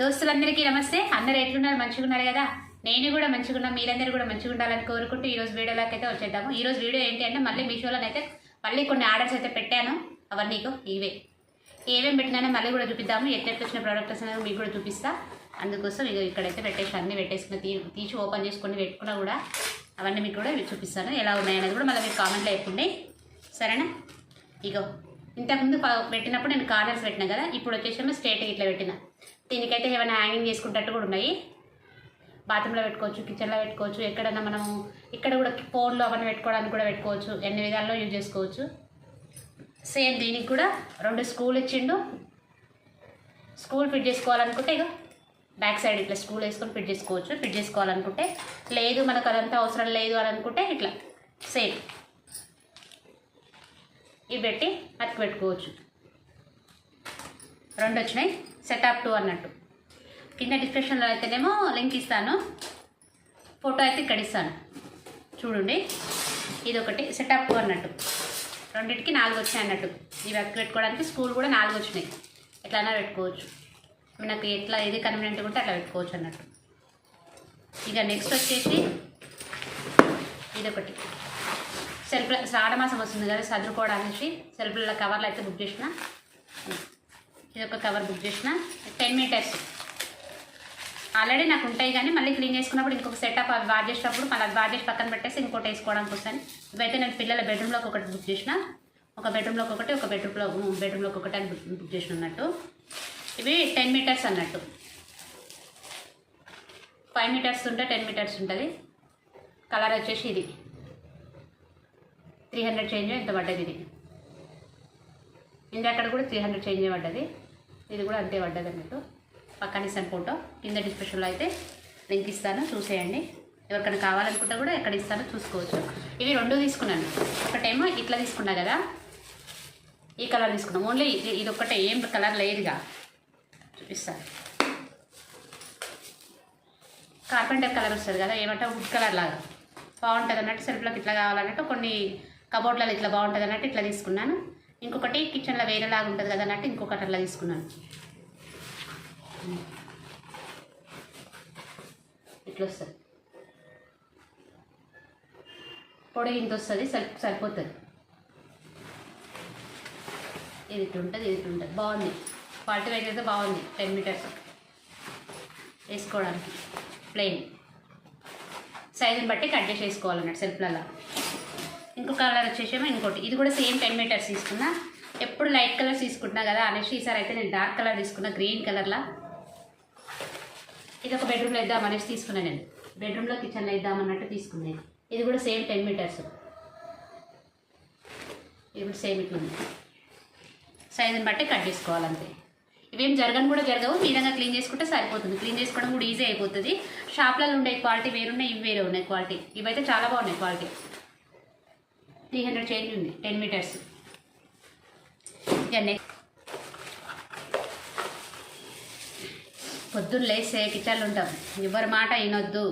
దోస్తులందరికీ నమస్తే. అందరు ఎట్లున్నారు? మంచిగా ఉన్నారు కదా? నేను కూడా మంచిగున్నా. మీరందరూ కూడా మంచిగా ఉండాలని కోరుకుంటూ ఈ రోజు వీడియోలోకి అయితే వచ్చేద్దాము. ఈరోజు వీడియో ఏంటి అంటే మళ్ళీ మీషోలో అయితే మళ్ళీ కొన్ని ఆర్డర్స్ అయితే పెట్టాను. అవన్నీ ఇవే. ఏమేమి పెట్టినానో మళ్ళీ కూడా చూపిద్దాము. ఎట్లెట్లు వచ్చిన ప్రోడక్ట్స్ అనేది మీకు కూడా చూపిస్తా. అందుకోసం ఇక ఇక్కడైతే పెట్టేసి అన్నీ పెట్టేసుకుని తీ తీసి ఓపెన్ చేసుకొని పెట్టుకున్నా కూడా అవన్నీ మీకు కూడా చూపిస్తాను. ఎలా ఉన్నాయనేది కూడా మళ్ళీ మీరు కామెంట్లో చెప్పండి. సరేనా? ఇగో ఇంతకుముందు పెట్టినప్పుడు నేను కార్నర్స్ పెట్టినా కదా? ఇప్పుడు వచ్చేసేమో స్ట్రేట్గా ఇట్లా పెట్టిన. దీనికైతే ఏమైనా హ్యాంగింగ్ చేసుకుంటట్టు కూడా ఉన్నాయి. బాత్రూంలో పెట్టుకోవచ్చు కిచెన్లో పెట్టుకోవచ్చు ఎక్కడన్నా మనం ఇక్కడ కూడా ఫోన్లో అవన్నీ పెట్టుకోవడానికి కూడా పెట్టుకోవచ్చు ఎన్ని విధాల్లో యూజ్ చేసుకోవచ్చు. సేమ్ దీనికి కూడా రెండు స్కూల్ ఇచ్చిండు. స్కూల్ ఫిట్ చేసుకోవాలనుకుంటే ఇక బ్యాక్ సైడ్ ఇట్లా స్కూల్ వేసుకొని ఫిట్ చేసుకోవచ్చు. ఫిట్ చేసుకోవాలనుకుంటే లేదు మనకు అదంతా అవసరం లేదు అని అనుకుంటే ఇట్లా సేమ్ ఇవి పెట్టి అతికి పెట్టుకోవచ్చు. రెండు వచ్చినాయి సెటప్ టూ అన్నట్టు. కింద డిస్క్రిప్షన్లో అయితేనేమో లింక్ ఇస్తాను. ఫోటో అయితే ఇక్కడ ఇస్తాను. చూడండి. ఇది ఒకటి సెటప్ టూ అన్నట్టు. రెండింటికి నాలుగు వచ్చాయి అన్నట్టు ఇవి అతికి పెట్టుకోవడానికి స్కూల్ కూడా నాలుగు వచ్చినాయి ఎట్లైనా పెట్టుకోవచ్చు. నాకు ఎట్లా ఏది కన్వీనియంట్ ఉంటే అట్లా పెట్టుకోవచ్చు అన్నట్టు. ఇక నెక్స్ట్ వచ్చేసి ఇది ఒకటి శ్రావణ మాసం వస్తుంది కదా చదువుకోవడానికి సెల్ఫ్ల కవర్లు అయితే బుక్ చేసిన. ఇది ఒక కవర్ బుక్ చేసిన. Ten metres. ఆల్రెడీ నాకు ఉంటాయి కానీ మళ్ళీ క్లీన్ చేసుకున్నప్పుడు ఇంకొక సెటప్ అవి వాష్ చేసినప్పుడు మళ్ళీ అది వాష్ చేసి పక్కన పెట్టేసి ఇంకోటి వేసుకోవడానికి వస్తాను. ఇవైతే నేను పిల్లల బెడ్రూమ్లోకి ఒకటి బుక్ చేసిన. ఒక బెడ్రూమ్లోకి ఒకటి ఒక బెడ్రూమ్లో బెడ్రూమ్లోకి ఒకటి అని బుక్ బుక్ చేసిన అన్నట్టు. ఇవి టెన్ మీటర్స్ అన్నట్టు. ఫైవ్ మీటర్స్ ఉంటే టెన్ మీటర్స్ ఉంటుంది. కలర్ వచ్చేసి ఇది. త్రీ హండ్రెడ్ చేంజ్ ఎంత పడ్డది ఇది. ఇందాక కూడా త్రీ హండ్రెడ్ చేంజ్ పడ్డది. ఇది కూడా అంతే పడ్డది అన్నట్టు. పక్కన ఇస్తాను ఫోటో. కింద డిస్క్రిప్షన్లో అయితే లింక్ ఇస్తాను. చూసేయండి. ఎవరికైనా కావాలనుకుంటే కూడా ఎక్కడ ఇస్తానో చూసుకోవచ్చు. ఇవి రెండు తీసుకున్నాను. ఒకటేమో ఇట్లా తీసుకున్నా కదా. ఈ కలర్ తీసుకున్నాం. ఓన్లీ ఇది ఇది ఒక్కటే. ఏం కలర్ లేదుగా. చూపిస్తాను. కార్పెంటర్ కలర్ వస్తుంది కదా. ఏమంటే వుడ్ కలర్ లాగా. బాగుంటుంది అన్నట్టు సెల్ఫ్లోకి ఇట్లా కావాలన్నట్టు కొన్ని కబోర్డ్లలో ఇట్లా బాగుంటుంది అన్నట్టు ఇట్లా తీసుకున్నాను. ఇంకొకటి కిచెన్లో వేరేలాగా ఉంటుంది కదా అన్నట్టు ఇంకొకటి అట్లా తీసుకున్నాను. ఇట్లా వస్తుంది పొడి ఇంత వస్తుంది సరి సరిపోతుంది. ఇది ఇట్లా ఉంటుంది ఇది ఇట్లా ఉంటుంది. బాగుంది. క్వాలిటీ వైజ్ అయితే బాగుంది టెన్ మీటర్స్. వేసుకోవడానికి ప్లెయిన్. సైజుని బట్టి కట్ చేసి వేసుకోవాలన్నట్టు సెల్ఫ్లలో. ఇంకో కలర్ వచ్చేసేమో ఇంకోటి. ఇది కూడా సేమ్ టెన్ మీటర్స్ తీసుకున్నా. ఎప్పుడు లైట్ కలర్స్ తీసుకుంటున్నా కదా అనేసి ఈసారి అయితే నేను డార్క్ కలర్ తీసుకున్నా గ్రీన్ కలర్లా. ఇది ఒక బెడ్రూమ్లో వేద్దాం అనేసి తీసుకున్నాను నేను. బెడ్రూమ్లో కిచెన్లో వేద్దాం అన్నట్టు తీసుకున్నాను ఇది. కూడా సేమ్ టెన్ మీటర్స్. ఇది కూడా సేమ్ ఇట్లుంది ఉంది. సైజుని బట్టి కట్ చేసుకోవాలంతే. ఇవేం జరగని కూడా జరగవు ఈ విధంగా క్లీన్ చేసుకుంటే సరిపోతుంది. క్లీన్ చేసుకోవడం కూడా ఈజీ అయిపోతుంది. షాప్లలో ఉండే క్వాలిటీ వేరున్నాయి ఇవి వేరే ఉన్నాయి క్వాలిటీ. ఇవైతే చాలా బాగున్నాయి క్వాలిటీ. త్రీ హండ్రెడ్ చేంజ్ ఉంది టెన్ మీటర్స్ ఇక నెక్స్ట్ పొద్దున్న లేస్తే కిచెన్లో ఉంటాం. ఎవరి మాట వినొద్దు.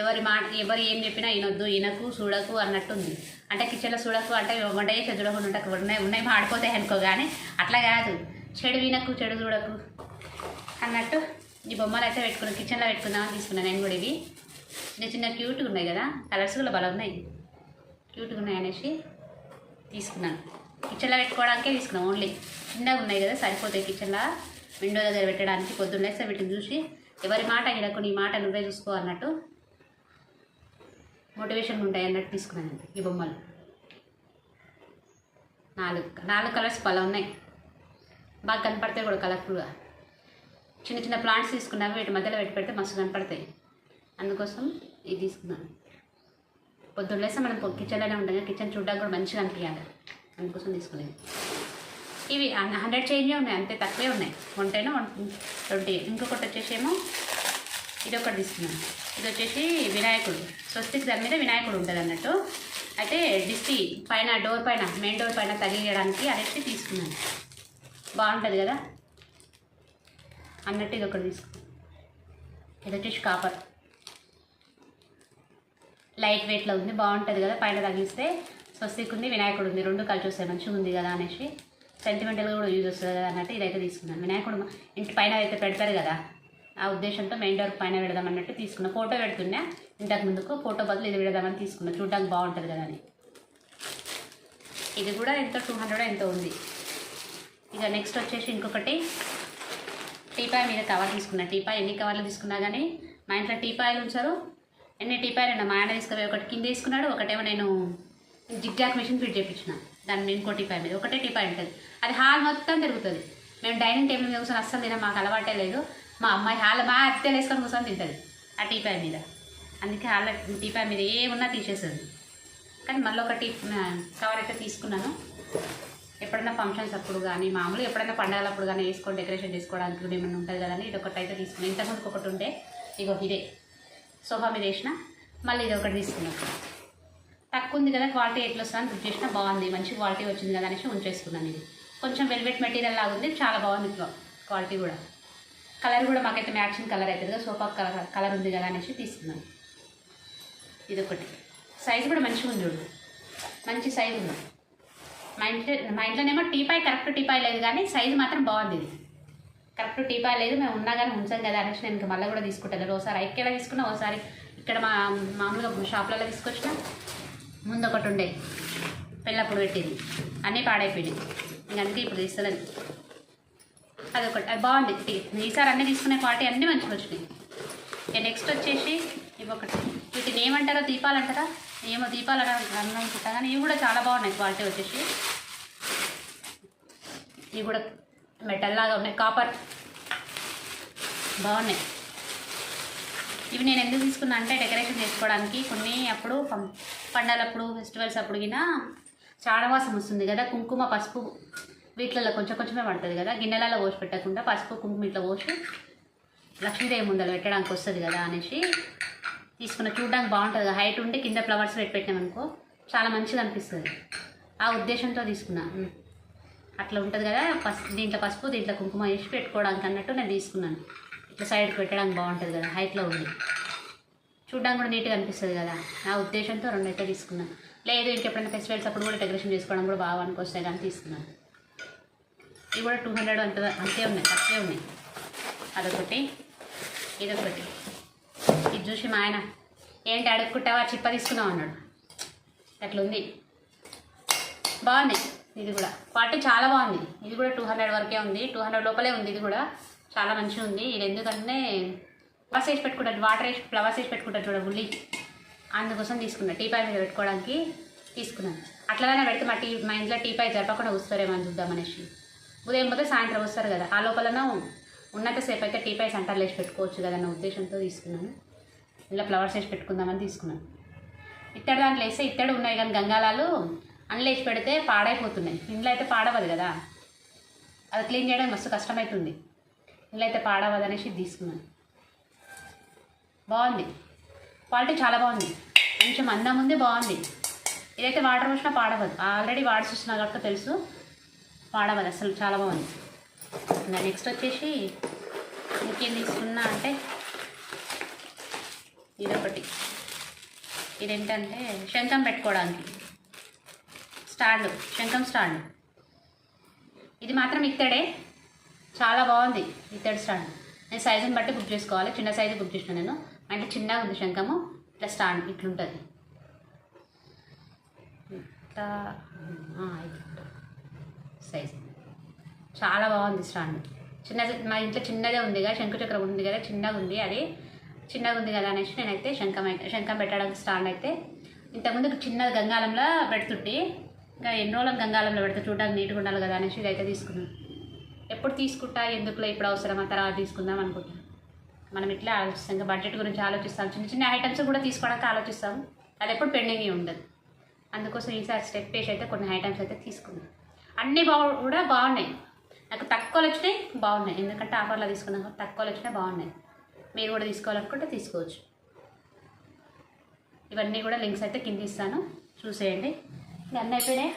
ఎవరి మాట ఎవరు ఏం చెప్పినా వినొద్దు. వినకు చూడకు అన్నట్టు ఉంది అంటే కిచెన్లో చూడకు అంటే వంట చేసే చూడకుండా ఉంటాకు ఉన్నాయి ఉన్నాయి మాడిపోతాయి అనుకో కానీ అట్లా కాదు. చెడు వినకు చెడు చూడకు అన్నట్టు ఈ బొమ్మలు అయితే పెట్టుకున్నాను కిచెన్లో పెట్టుకుందామని తీసుకున్నాను నేను కూడా ఇవి. చిన్న చిన్న క్యూట్గా ఉన్నాయి కదా. కలర్స్ కూడా బలం ఉన్నాయి. క్యూట్గా ఉన్నాయి అనేసి తీసుకున్నాను. కిచెన్లో పెట్టుకోవడానికే తీసుకున్నాం ఓన్లీ. చిన్నగా ఉన్నాయి కదా సరిపోతాయి కిచెన్లో. విండో దగ్గర పెట్టడానికి పొద్దున్న లేస్తే వీటిని చూసి ఎవరి మాట వినకు నీ మాట నువ్వే చూసుకోవాలన్నట్టు అన్నట్టు మోటివేషన్ ఉంటాయి అన్నట్టు తీసుకున్నాను ఈ బొమ్మలు. నాలుగు నాలుగు కలర్స్ పలా ఉన్నాయి. బాగా కనపడతాయి కూడా కలర్ఫుల్గా. చిన్న చిన్న ప్లాంట్స్ తీసుకున్నాను వీటి మధ్యలో పెట్టి పెడితే మస్తు కనపడతాయి. అందుకోసం ఇది తీసుకున్నాను. పొద్దున్న లేస్తే మనం కిచెన్లోనే ఉంటాం. కిచెన్ చూడడానికి కూడా మంచిగా అనిపించాలి అందుకోసం తీసుకునేది ఇవి హండ్రెడ్ చేంజే ఉన్నాయి. అంతే తక్కువే ఉన్నాయి. One one twenty. ఇంకొకటి వచ్చేసేమో ఇది ఒకటి తీసుకున్నాను. ఇది వచ్చేసి వినాయకుడు. స్వస్తికి దాని మీద వినాయకుడు ఉంటుంది అన్నట్టు. అయితే డిస్టి పైన డోర్ పైన మెయిన్ డోర్ పైన తగిలియడానికి అనేసి తీసుకున్నాను. బాగుంటుంది కదా? అన్నట్టు ఇది ఒకటి తీసుకున్నాను ఇది వచ్చేసి కాపర్. లైట్ వెయిట్లో ఉంది బాగుంటుంది కదా? పైన తగిలిస్తే స్వస్తిక్ ఉంది వినాయకుడు ఉంది రెండు కలిసి వస్తాయి మంచిగా ఉంది కదా అనేసి సెంటిమెంటల్గా కూడా యూజ్ వస్తుంది కదా అన్నట్టు ఇదైతే తీసుకున్నాను. వినాయకుడు ఇంటి పైన అయితే పెడతారు కదా ఆ ఉద్దేశంతో మెయిన్ డోర్ పైన పెడదాం అన్నట్టు తీసుకున్నా. ఫోటో పెడుతున్నా ఇంతకు ముందుకు ఫోటో బదులు ఇది పెడదామని తీసుకున్నా. చూడడానికి బాగుంటుంది కదా అని. ఇది కూడా ఎంతో? టూ హండ్రెడ్ ఎంతో ఉంది. ఇక నెక్స్ట్ వచ్చేసి ఇంకొకటి. టీపాయ్ మీద కవర్ తీసుకున్నా. టీపాయ్ ఎన్ని కవర్లు తీసుకున్నా కానీ మా ఇంట్లో టీపాయలు ఉంచారు ఎన్ని టీపాయలు ఉన్నా మా ఆయన తీసుకుపోయి ఒకటి కింద తీసుకున్నాడు ఒకటేమో నేను జిగ్జాక్ మిషన్ ఫిట్ చేయించిన దాన్ని ఇంకో టీపాయ్ మీద ఒకటే టీపాయ్ ఉంటుంది. అది హాల్ మొత్తం తిరుగుతుంది. మేము డైనింగ్ టేబుల్ మీద కూర్చొని అస్సలు తిన మాకు అలవాటే లేదు. మా అమ్మాయి హాల్ మా అత్తలు వేసుకొని కూర్చొని తింటుంది ఆ టీపాయ్ మీద. అందుకే హాల్ టీపాయ్ మీద ఏమున్నా తీసేస్తుంది. కానీ మళ్ళీ ఒక టీ కవర్ అయితే తీసుకున్నాను. ఎప్పుడైనా ఫంక్షన్స్ అప్పుడు కానీ మామూలు ఎప్పుడైనా పండగలప్పుడు కానీ వేసుకొని డెకరేషన్ చేసుకోవడానికి కూడా ఏమైనా ఉంటుంది కదండి ఇది ఒకటి అయితే తీసుకున్నాను. ఇంతకుముందుకు ఒకటి ఉంటే ఇగో ఇదే. సోఫా మీద వేసిన మళ్ళీ ఇది ఒకటి తీసుకున్నాను తక్కువ ఉంది కదా క్వాలిటీ ఎట్లా వస్తుందని బుక్ చేసినా బాగుంది మంచి క్వాలిటీ వచ్చింది కదా అనేసి ఉంచేసుకున్నాను ఇది. కొంచెం వెల్వెట్ మెటీరియల్ లాగా ఉంది చాలా బాగుంది క్వాలిటీ కూడా. కలర్ కూడా మాకైతే మ్యాచింగ్ కలర్ అవుతుంది కదా సోఫా కలర్ కలర్ ఉంది కదా అనేసి తీసుకున్నాను ఇది ఒకటి సైజు కూడా మంచిగా ఉంది చూడు. మంచి సైజు ఉంది. మా ఇంట్లో మా ఇంట్లోనేమో టీపాయ్ కరెక్ట్ టీపాయ్ లేదు కానీ సైజు మాత్రం బాగుంది ఇది. కరెక్ట్ టీపాయ్ లేదు మేము ఉన్నా కానీ ఉంచాం కదా అనేసి నేను ఇంకా మళ్ళీ కూడా తీసుకుంటాను. ఒకసారి ఇక్కడ తీసుకున్నా ఒకసారి ఇక్కడ మా మామూలుగా షాప్లలో తీసుకొచ్చిన ముందు ఒకటి ఉండే. పెళ్ళప్పుడు పెట్టింది. అన్నీ పాడైపోయినాయి. ఇంక అందుకే ఇప్పుడు తీస్తుందని. అదొకటి. అది బాగుంది. టీ- ఈసారి అన్నీ తీసుకునే క్వాలిటీ అన్నీ మంచిగా వచ్చినాయి. నెక్స్ట్ వచ్చేసి ఇవి వీటిని ఏమంటారో దీపాలు అంటారా? ఏమో దీపాలు అనుకుంటా కానీ ఇవి కూడా చాలా బాగున్నాయి క్వాలిటీ వచ్చేసి. ఇవి కూడా మెటల్ లాగా ఉన్నాయి. కాపర్. బాగున్నాయి. ఇవి నేను ఎందుకు తీసుకున్నా అంటే డెకరేషన్ చేసుకోవడానికి. కొన్ని అప్పుడు పం- పండగలప్పుడు ఫెస్టివల్స్ అప్పుడు గినా చాడవాసం వస్తుంది కదా. కుంకుమ పసుపు వీటిలలో కొంచెం కొంచెమే పడుతుంది కదా. గిన్నెలలో పోసి పెట్టకుండా పసుపు కుంకుమ ఇట్లా పోసి లక్ష్మీదేవి ముందర పెట్టడానికి వస్తుంది కదా అనేసి తీసుకున్న. చూడడానికి బాగుంటుంది కదా. హైట్ ఉండి కింద ఫ్లవర్స్ పెట్టి పెట్టామనుకో చాలా మంచిగా అనిపిస్తుంది. ఆ ఉద్దేశంతో తీసుకున్నా. అట్లా ఉంటుంది కదా పసుపు దీంట్లో పసుపు దీంట్లో కుంకుమ వేసి పెట్టుకోవడానికి అన్నట్టు నేను తీసుకున్నాను. ఇట్లా సైడ్కి పెట్టడానికి బాగుంటుంది కదా హైట్లో ఉంది చూడడానికి కూడా నీట్గా అనిపిస్తుంది కదా నా ఉద్దేశంతో రెండైతే తీసుకున్నాను లేదు ఇంకెప్పుడైనా ఫెస్టివల్స్ అప్పుడు కూడా డెకరేషన్ చేసుకోవడం కూడా బాగా అనుకొస్తాయి కానీ తీసుకున్నాను. ఇవి కూడా టూ హండ్రెడ్ అంత అంతే ఉన్నాయి తక్కువే ఉన్నాయి. అదొకటి ఇదొకటి. ఇది చూసి మా ఆయన ఏంటి అడుక్కుంటావా? చిప్ప తీసుకున్నావు అన్నాడు. అట్లా ఉంది. బాగుంది ఇది కూడా. క్వాలిటీ చాలా బాగుంది. ఇది కూడా టూ హండ్రెడ్ వరకే ఉంది. టూ హండ్రెడ్ లోపలే ఉంది ఇది కూడా. చాలా మంచిగా ఉంది. ఇది ఎందుకంటే ఫ్లవర్స్ వేసి పెట్టుకుంటారు వాటర్ వేసి ఫ్లవర్స్ వేసి పెట్టుకుంటారు చూడ ఉల్లి. అందుకోసం టీ టీపాయ్ మీద పెట్టుకోవడానికి తీసుకున్నాను. అట్లానే పెడితే మా టీ మా ఇంట్లో టీపాయ్ జరపకుండా వస్తారేమో అని చూద్దామనేసి ఉదయం పోతే సాయంత్రం వస్తారు కదా. ఆ లోపలన ఉన్నంతసేపు అయితే టీపాయ్ సెంటర్లు వేసి పెట్టుకోవచ్చు కదా అన్న ఉద్దేశంతో తీసుకున్నాను. ఇలా ఫ్లవర్స్ వేసి పెట్టుకుందామని తీసుకున్నాను. ఇత్తడి దాంట్లో వేస్తే ఇత్తడి ఉన్నాయి కానీ గంగాలాలు అందులో వేసి పెడితే పాడైపోతున్నాయి. ఇంట్లో అయితే పాడవదు కదా. అది క్లీన్ చేయడం మస్తు కష్టమవుతుంది ఇంట్లో అయితే పాడవదు అనేసి తీసుకున్నాను. బాగుంది. క్వాలిటీ చాలా బాగుంది. కొంచెం అందం ఉంది బాగుంది. ఇదైతే వాటర్ పోసినా పాడవదు. ఆల్రెడీ వాడి చూసినా కాబట్టి తెలుసు. పాడవద్దు అసలు చాలా బాగుంది. ఇంకా నెక్స్ట్ వచ్చేసి ఇంకేం తీసుకున్నా అంటే ఇదొకటి. ఇదేంటంటే శంఖం పెట్టుకోవడానికి. స్టాండ్ శంఖం స్టాండ్. ఇది మాత్రం ఇత్తడే చాలా బాగుంది ఇత్తడి స్టాండ్. నేను సైజుని బట్టి బుక్ చేసుకోవాలి. చిన్న సైజు బుక్ చేసిన నేను. అంటే చిన్నగా ఉంది శంఖము. ఇట్లా స్టాండ్ ఇట్లుంటుంది. ఇట్లా ఆ, సైజు. చాలా బాగుంది స్టాండ్. చిన్నది మా ఇంట్లో చిన్నదే ఉంది కదా శంకు చక్రం ఉంది కదా చిన్నగా ఉంది అది. చిన్నగా ఉంది కదా అనేసి నేనైతే శంఖం శంఖం పెట్టడానికి స్టాండ్ అయితే. ఇంతకుముందు చిన్న గంగాలంలో పెడుతుంటే. ఇంకా ఎన్ని రోజులు గంగాలంలో పెడితే చూడడానికి నీట్గా ఉండాలి కదా అనేసి ఇదైతే తీసుకున్నాను ఎప్పుడు తీసుకుంటా ఎందుకులో ఇప్పుడు అవసరమా తర్వాత తీసుకుందాం అనుకుంటాను మనం ఇట్లా ఆలోచిస్తాం ఇంకా బడ్జెట్ గురించి ఆలోచిస్తాం. చిన్న చిన్న ఐటమ్స్ కూడా తీసుకోవడానికి ఆలోచిస్తాం. అది ఎప్పుడు పెండింగ్ ఉండదు. అందుకోసం ఈసారి స్టెప్ వేసి అయితే కొన్ని ఐటమ్స్ అయితే తీసుకున్నాను అన్నీ బాగు కూడా బాగున్నాయి. నాకు తక్కువలు వచ్చినాయి బాగున్నాయి. ఎందుకంటే ఆఫర్లో తీసుకున్నాం కాబట్టి తక్కువలు వచ్చినాయి బాగున్నాయి. మీరు కూడా తీసుకోవాలనుకుంటే తీసుకోవచ్చు. ఇవన్నీ కూడా లింక్స్ అయితే కింద ఇస్తాను. చూసేయండి. అన్నీ అయిపోయినాయి?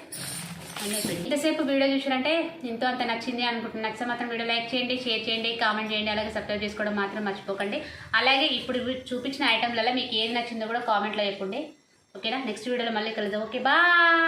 అన్నీ అయిపోయినాయి ఇంతసేపు వీడియో చూసారంటే ఎంతో అంత నచ్చింది అనుకుంటున్నాను నచ్చితే మాత్రం వీడియో లైక్ చేయండి షేర్ చేయండి కామెంట్ చేయండి అలాగే సబ్స్క్రైబ్ చేసుకోవడం మాత్రం మర్చిపోకండి. అలాగే ఇప్పుడు చూపించిన ఐటమ్లలో మీకు ఏది నచ్చిందో కూడా కామెంట్లో చెప్పండి. ఓకేనా? నెక్స్ట్ వీడియోలో మళ్ళీ కలుద్దాం. Okay bye!